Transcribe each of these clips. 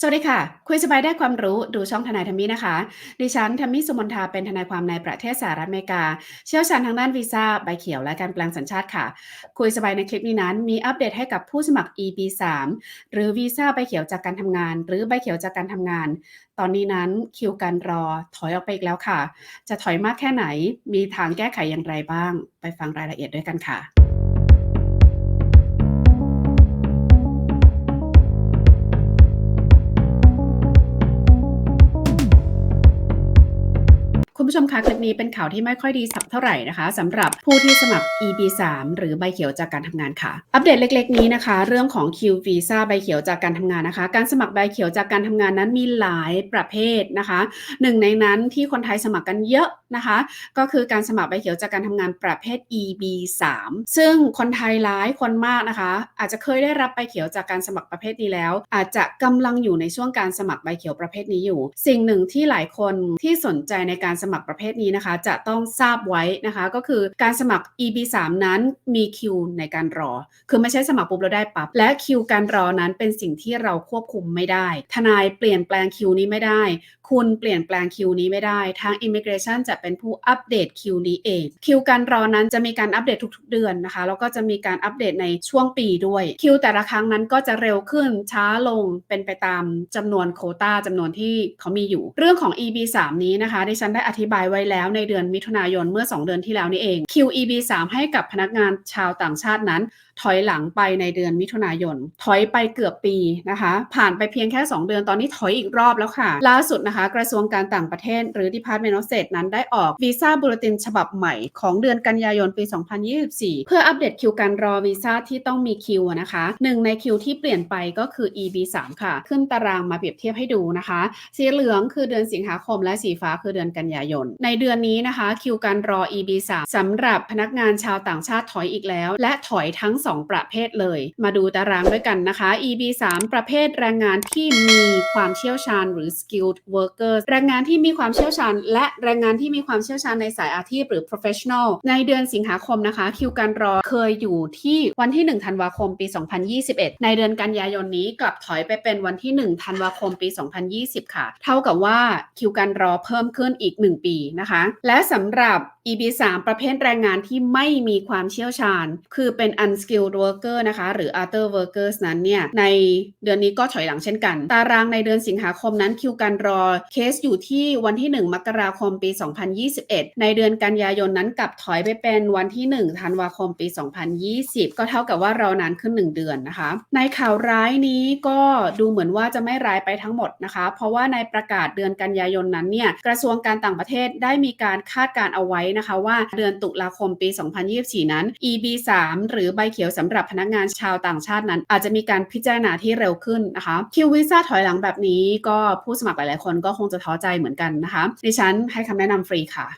สวัสดีค่ะ คุยสบายได้ความรู้ดูช่องทนายทามินะคะ ดิฉันทามิสุมนทาเป็นทนายความในประเทศสหรัฐอเมริกา เชี่ยวชาญทางด้านวีซ่าใบเขียวและการแปลงสัญชาติค่ะ คุยสบายในคลิปนี้นั้น มีอัปเดตให้กับผู้สมัคร EB3 หรือวีซ่าใบเขียวจากการทำงาน หรือใบเขียวจากการทำงาน ตอนนี้นั้นคิวการรอถอยออกไปอีกแล้วค่ะ จะถอยมากแค่ไหน มีทางแก้ไขอย่างไรบ้าง ไปฟังรายละเอียดด้วยกันค่ะ ผู้ชมคะคลิปนี้เป็นข่าวที่ไม่ค่อยดีสักเท่าไหร่นะคะสำหรับผู้ที่สมัคร EB3 หรือใบเขียวจากการทำงานค่ะ อัปเดตเล็กๆนี้นะคะ เรื่องของ Q Visa ใบเขียวจากการทำงานนะคะ การสมัครใบเขียวจากการทำงานนั้นมีหลายประเภทนะคะหนึ่งในนั้นที่คนไทยสมัครกันเยอะนะคะ ก็คือการสมัครใบเขียวจากการทำงานประเภท EB3 ซึ่งคนไทยหลายคนมากนะคะ อาจจะเคยได้รับใบเขียวจากการสมัครประเภทนี้แล้ว อาจจะกำลังอยู่ในช่วงการสมัครใบเขียวประเภทนี้อยู่ สิ่งหนึ่งที่หลายคนที่สนใจในการสมัครประเภทนี้นะคะ จะต้องทราบไว้นะคะ ก็คือการสมัคร EB3 นั้นมีคิวในการรอ คือไม่ใช่สมัครปุ๊บแล้วได้ปับ๊บและคิวการรอนั้นเป็นสิ่งที่เราควบคุมไม่ได้ ทนายเปลี่ยนแปลงคิวนี้ไม่ได้ คุณเปลี่ยนแปลงคิวนี้ไม่ได้ ทาง Immigration จะเป็นผู้อัปเดตคิวนี้เอง คิวการรอนั้นจะมีการอัปเดตทุกๆ เดือนนะคะ แล้วก็จะมีการอัปเดตในช่วงปีด้วย คิวแต่ละครั้งนั้นก็จะเร็วขึ้นช้าลงเป็นไปตามจำนวนโคตาจำนวนที่เขามีอยู่ เรื่องของ EB3 นี้นะคะดิฉันได้อธิบายไว้แล้วในเดือนมิถุนายนเมื่อ 2 เดือนที่แล้วนี่เอง QEB3 ให้กับพนักงานชาวต่างชาตินั้น ถอยหลังไปในเดือนมิถุนายน ถอยไปเกือบปีนะคะ ผ่านไปเพียงแค่ 2 เดือนตอนนี้ถอยอีกรอบแล้วค่ะ ล่าสุดนะคะ กระทรวงการต่างประเทศ หรือ Department of State นั้นได้ออกวีซ่าบูเลตินฉบับใหม่ของเดือนกันยายนปี 2024 เพื่ออัปเดตคิวการรอวีซ่าที่ต้องมีคิวนะคะหนึ่งในคิวที่เปลี่ยนไปก็คือ EB3 ค่ะ ขึ้นตารางมาเปรียบเทียบให้ดูนะคะ สีเหลืองคือเดือนสิงหาคมและสีฟ้าคือเดือนกันยายนในเดือนนี้นะคะ คิวการรอ EB3 สำหรับพนักงานชาวต่างชาติถอยอีกแล้ว และถอยทั้ง 2 ประเภทเลย มาดูตารางด้วยกันนะคะ EB3 ประเภทแรงงานที่มีความเชี่ยวชาญหรือ skilled workers แรงงานที่มีความเชี่ยวชาญ และแรงงานที่มีความเชี่ยวชาญในสายอาชีพหรือ professional ในเดือนสิงหาคมนะคะ คิวการรอเคยอยู่ที่วันที่ 1 ธันวาคมปี 2021 ในเดือนกันยายนนี้กลับถอยไปเป็นวันที่ 1 ธันวาคมปี 2020 ค่ะ เท่ากับว่าคิวการรอเพิ่มขึ้นอีก 1 ปีีนะคะ และสำหรับ EB3 ประเภทแรงงานที่ไม่มีความเชี่ยวชาญ คือเป็น unskilled worker นะคะ หรือ other workers นั้นเนี่ย ในเดือนนี้ก็ถอยหลังเช่นกัน ตารางในเดือนสิงหาคมนั้นคิวการรอเคสอยู่ที่วันที่ 1 มกราคมปี 2021 ในเดือนกันยายนนั้นกลับถอยไปเป็นวันที่1ธันวาคมปี 2020 ก็เท่ากับว่าเรานานขึ้น 1 เดือนนะคะ ในข่าวร้ายนี้ก็ดูเหมือนว่าจะไม่ร้ายไปทั้งหมดนะคะ เพราะว่าในประกาศเดือนกันยายนนั้นเนี่ยกระทรวงการต่างประเทศได้มีการคาดการเอาไว้นะคะว่าเดือนตุลาคมปี 2024 นั้น EB3 หรือใบเขียวสำหรับพนักงานชาวต่างชาตินั้น อาจจะมีการพิจารณาที่เร็วขึ้นนะคะคิววีซ่าถอยหลังแบบนี้ก็ผู้สมัครหลายๆคนก็คงจะท้อใจเหมือนกันนะคะดิฉันให้คำแนะนำฟรีค่ะ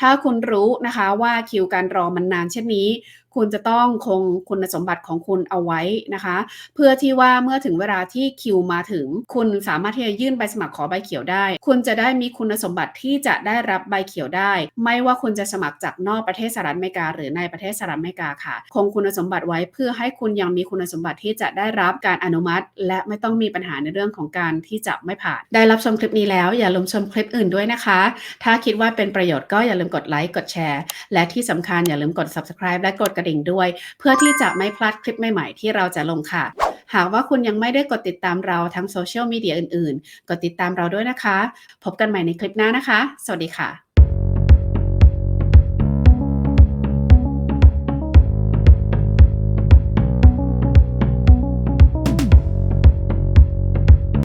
ถ้าคุณรู้นะคะว่าคิวการรอมันนานเช่นนี้ คุณจะต้องคงคุณสมบัติของคุณเอาไว้นะคะ เพื่อที่ว่าเมื่อถึงเวลาที่คิวมาถึง คุณสามารถที่จะยื่นใบสมัครขอใบเขียวได้ คุณจะได้มีคุณสมบัติที่จะได้รับใบเขียวได้ ไม่ว่าคุณจะสมัครจากนอกประเทศสหรัฐอเมริกา หรือในประเทศสหรัฐอเมริกาค่ะ คงคุณสมบัติไว้เพื่อให้คุณยังมีคุณสมบัติที่จะได้รับการอนุมัติ และไม่ต้องมีปัญหาในเรื่องของการที่จะไม่ผ่าน ได้รับชมคลิปนี้แล้วอย่าลืมชมคลิปอื่นด้วยนะคะ ถ้าคิดว่าเป็นประโยชน์ก็อย่าลืมกดไลค์กดแชร์และที่สำคัญอย่าลืมกด subscribe และกดกระดิ่งด้วย เพื่อที่จะไม่พลาดคลิปใหม่ๆที่เราจะลงค่ะ หากว่าคุณยังไม่ได้กดติดตามเราทั้งโซเชียลมีเดียอื่นๆ กดติดตามเราด้วยนะคะ พบกันใหม่ในคลิปหน้านะคะ สวัสดีค่ะ